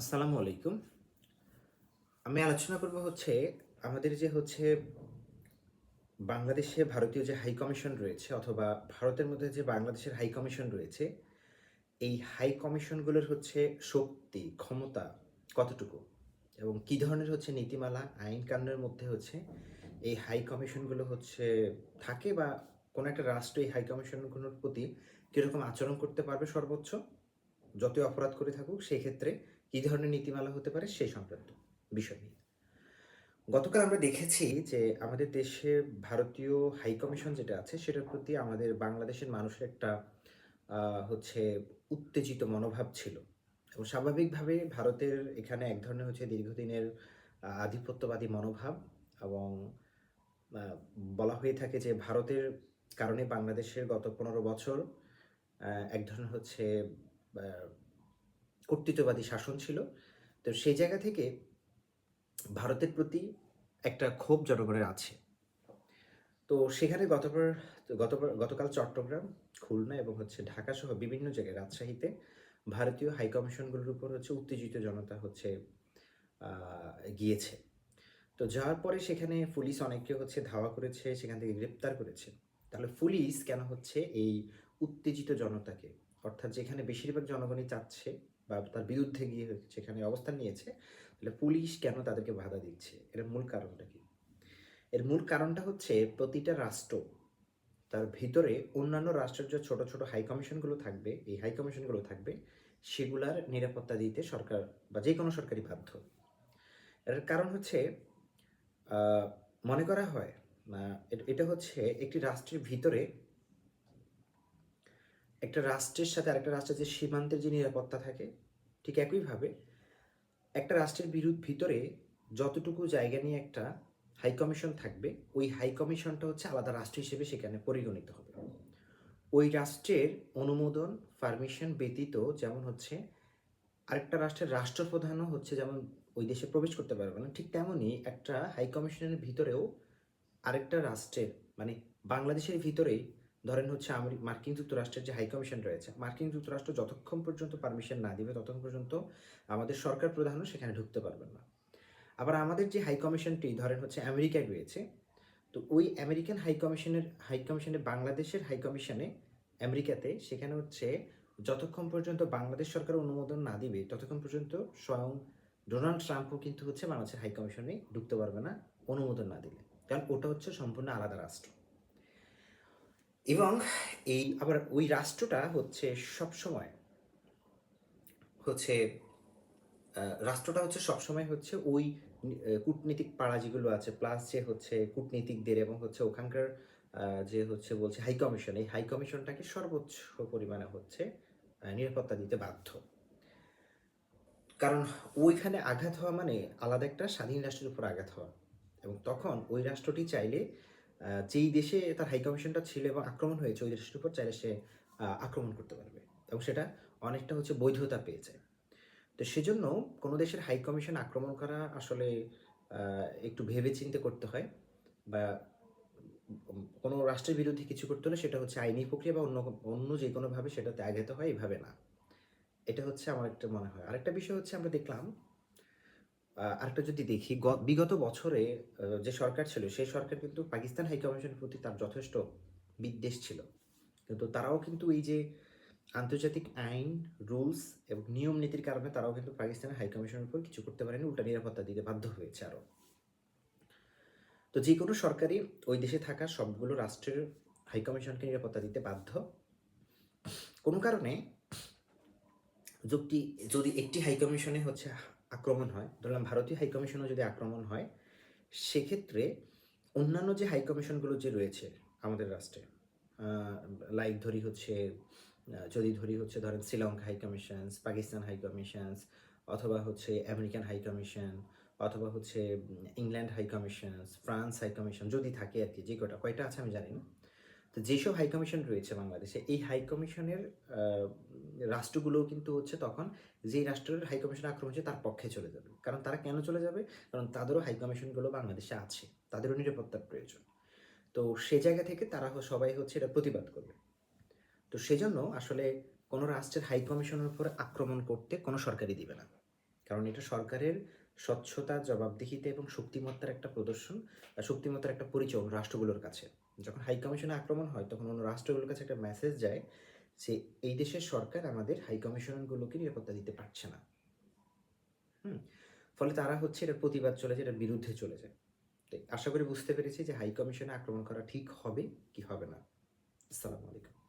আসসালামু আলাইকুম। আমি আলোচনা করব হচ্ছে আমাদের যে হচ্ছে বাংলাদেশে ভারতীয় যে হাই কমিশন রয়েছে অথবা ভারতের মধ্যে যে বাংলাদেশের হাই কমিশন রয়েছে, এই হাই কমিশনগুলোর হচ্ছে শক্তি, ক্ষমতা কতটুকু এবং কী ধরনের হচ্ছে নীতিমালা, আইন কানুনের মধ্যে হচ্ছে এই হাই কমিশনগুলো হচ্ছে থাকে বা কোনো একটা রাষ্ট্র এই হাই কমিশনগুলোর প্রতি কীরকম আচরণ করতে পারবে সর্বোচ্চ? যতই অপরাধ করে থাকুক, সেই ক্ষেত্রে কী ধরনের নীতিমালা হতে পারে সেই সংক্রান্ত বিষয় নিয়ে। গতকাল আমরা দেখেছি যে আমাদের দেশে ভারতীয় হাই কমিশন যেটা আছে, সেটার প্রতি আমাদের বাংলাদেশের মানুষের একটা হচ্ছে উত্তেজিত মনোভাব ছিল। এবং স্বাভাবিকভাবে ভারতের এখানে এক ধরনের হচ্ছে দীর্ঘদিনের আধিপত্যবাদী মনোভাব এবং বলা হয়ে থাকে যে ভারতের কারণে বাংলাদেশের গত পনেরো বছর এক ধরনের হচ্ছে কর্তৃত্ববাদী শাসন ছিল। তো সেই জায়গা থেকে ভারতের প্রতি একটা ক্ষোভ জনগণের আছে। তো সেখানে গতবার গতবার, গতকাল চট্টগ্রাম, খুলনা এবং হচ্ছে ঢাকা সহ বিভিন্ন জায়গায় রাজশাহীতে ভারতীয় হাইকমিশনগুলোর উপর হচ্ছে উত্তেজিত জনতা হচ্ছে গিয়েছে। তো যাওয়ার পরে সেখানে পুলিশ অনেককে হচ্ছে ধাওয়া করেছে, সেখান থেকে গ্রেপ্তার করেছে। তাহলে পুলিশ কেন হচ্ছে এই উত্তেজিত জনতাকে? অর্থাৎ যেখানে বেশিরভাগ জনগণই চাচ্ছে বা তার বিরুদ্ধে গিয়ে সেখানে অবস্থান নিয়েছে, তাহলে পুলিশ কেন তাদেরকে বাধা দিচ্ছে? এর মূল কারণটা কি? এর মূল কারণটা হচ্ছে প্রতিটা রাষ্ট্র, তার ভিতরে অন্যান্য রাষ্ট্রের যে ছোট ছোট হাই কমিশনগুলো থাকবে, এই হাই কমিশনগুলো থাকবে, সেগুলার নিরাপত্তা দিতে সরকার বা যে কোনো সরকারি বাধ্য। এর কারণ হচ্ছে মনে করা হয় এটা হচ্ছে একটি রাষ্ট্রের ভিতরে একটা রাষ্ট্রের সাথে আরেকটা রাষ্ট্রের যে সীমান্তের যে নিরাপত্তা থাকে, ঠিক একইভাবে একটা রাষ্ট্রের বিরুদ্ধ ভিতরে যতটুকু জায়গা নিয়ে একটা হাই কমিশন থাকবে, ওই হাই কমিশনটা হচ্ছে আলাদা রাষ্ট্র হিসেবে সেখানে পরিগণিত হবে। ওই রাষ্ট্রের অনুমোদন পারমিশন ব্যতীত যেমন হচ্ছে আরেকটা রাষ্ট্রের রাষ্ট্রপ্রধানও হচ্ছে যেমন ওই দেশে প্রবেশ করতে পারবে না, ঠিক তেমনই একটা হাই কমিশনের ভিতরেও আরেকটা রাষ্ট্রের মানে বাংলাদেশের ভিতরেই ধরেন হচ্ছে মার্কিন যুক্তরাষ্ট্রের যে হাই কমিশন রয়েছে, মার্কিন যুক্তরাষ্ট্র যতক্ষণ পর্যন্ত পারমিশন না দিবে, ততক্ষণ পর্যন্ত আমাদের সরকার প্রধানও সেখানে ঢুকতে পারবেন না। আবার আমাদের যে হাই কমিশনটি ধরেন হচ্ছে আমেরিকায় রয়েছে, তো ওই আমেরিকান হাই কমিশনের, হাই কমিশনে, বাংলাদেশের হাই কমিশনে আমেরিকাতে সেখানে হচ্ছে যতক্ষণ পর্যন্ত বাংলাদেশ সরকার অনুমোদন না দিবে, ততক্ষণ পর্যন্ত স্বয়ং ডোনাল্ড ট্রাম্পও কিন্তু হচ্ছে বাংলাদেশের হাই কমিশনে ঢুকতে পারবে না অনুমোদন না দিলে। কারণ ওটা হচ্ছে সম্পূর্ণ আলাদা রাষ্ট্র। এবং এই আবার ওই রাষ্ট্রটা হচ্ছে সব সময় হচ্ছে রাষ্ট্রটা হচ্ছে সবসময় হচ্ছে ওই কূটনীতিক পাড়া যেগুলো আছে প্লাস যে হচ্ছে কূটনীতিকদের এবং হচ্ছে ওখানকার যে হচ্ছে বলছে হাই কমিশন এই হাই কমিশনটাকে সর্বোচ্চ পরিমাণে হচ্ছে নিরাপত্তা দিতে বাধ্য। কারণ ওইখানে আঘাত হওয়া মানে আলাদা একটা স্বাধীন রাষ্ট্রের উপর আঘাত হওয়া। এবং তখন ওই রাষ্ট্রটি চাইলে যেই দেশে তার হাই কমিশনটা ছিল এবং আক্রমণ হয়েছে, ওই দেশের উপর চাইলে সে আক্রমণ করতে পারবে। এবং সেটা অনেকটা হচ্ছে বৈধতা পেয়েছে। তো সেজন্য কোনো দেশের হাই কমিশন আক্রমণ করা আসলে একটু ভেবে চিন্তে করতে হয় বা কোনো রাষ্ট্রের বিরুদ্ধে কিছু করতে হলে সেটা হচ্ছে আইনি প্রক্রিয়া বা অন্য অন্য যে কোনোভাবে সেটাতে আঘাত হয় এইভাবে না। এটা হচ্ছে আমার একটা মনে হয়। আরেকটা বিষয় হচ্ছে আমরা দেখলাম আরেকটা যদি দেখি বিগত বছরে যে সরকার ছিল, সেই সরকার কিন্তু পাকিস্তান হাইকমিশনের প্রতি তার যথেষ্ট বিদ্বেষ ছিল। কিন্তু তারাও কিন্তু এই যে আন্তর্জাতিক আইন, রুলস এবং নিয়ম নীতির কারণে তারাও কিন্তু পাকিস্তানের হাইকমিশনের উপর কিছু করতে পারেনি, উল্টা নিরাপত্তা দিতে বাধ্য হয়েছে আরও তো যে কোনো সরকারই ওই দেশে থাকা সবগুলো রাষ্ট্রের হাইকমিশনকে নিরাপত্তা দিতে বাধ্য। কোনো কারণে যুক্তি, যদি একটি হাইকমিশনে হচ্ছে আক্রমণ হয়, ধরলাম ভারতীয় হাই কমিশনও যদি আক্রমণ হয়, সেক্ষেত্রে অন্যান্য যে হাই কমিশনগুলো যে রয়েছে আমাদের রাষ্ট্রে লাইক ধরি হচ্ছে যদি ধরি হচ্ছে ধরেন Sri Lanka high commissions, Pakistan high commissions, অথবা হচ্ছে আমেরিকান হাই কমিশন, অথবা হচ্ছে England high commissions, France high commission যদি থাকে আর কি, যে কটা কয়টা আছে আমি জানি না। তো যেসব হাই কমিশন রয়েছে বাংলাদেশে, এই হাই কমিশনের রাষ্ট্রগুলোও কিন্তু হচ্ছে তখন যেই রাষ্ট্রের হাই কমিশন আক্রমণ হচ্ছে তার পক্ষে চলে যাবে। কারণ তারা কেন চলে যাবে? কারণ তাদেরও হাই কমিশনগুলো বাংলাদেশে আছে। তাদেরও নিরাপত্তার প্রয়োজন। তো সে জায়গা থেকে তারা সবাই হচ্ছে এটা প্রতিবাদ করবে। তো সেজন্য আসলে কোনো রাষ্ট্রের হাই কমিশনের উপর আক্রমণ করতে কোনো সরকারই দিবে না। কারণ এটা সরকারের স্বচ্ছতা, জবাবদিহিতে এবং শক্তিমত্তার একটা প্রদর্শন শক্তিমত্তার একটা পরিচয় রাষ্ট্রগুলোর কাছে। যখন হাই কমিশনে আক্রমণ হয়, তখন অন্য রাষ্ট্রগুলোর কাছে একটা মেসেজ যায় যে, এই দেশের সরকার আমাদের হাই কমিশনগুলোকে নিরাপত্তা দিতে পারছে না। হুম? ফলে তারা হচ্ছে এটার প্রতিবাদ চলে যায় এটার বিরুদ্ধে চলে যায় তো আশা করি বুঝতে পেরেছি যে হাই কমিশনে আক্রমণ করা ঠিক হবে কি হবে না। আসসালামু আলাইকুম।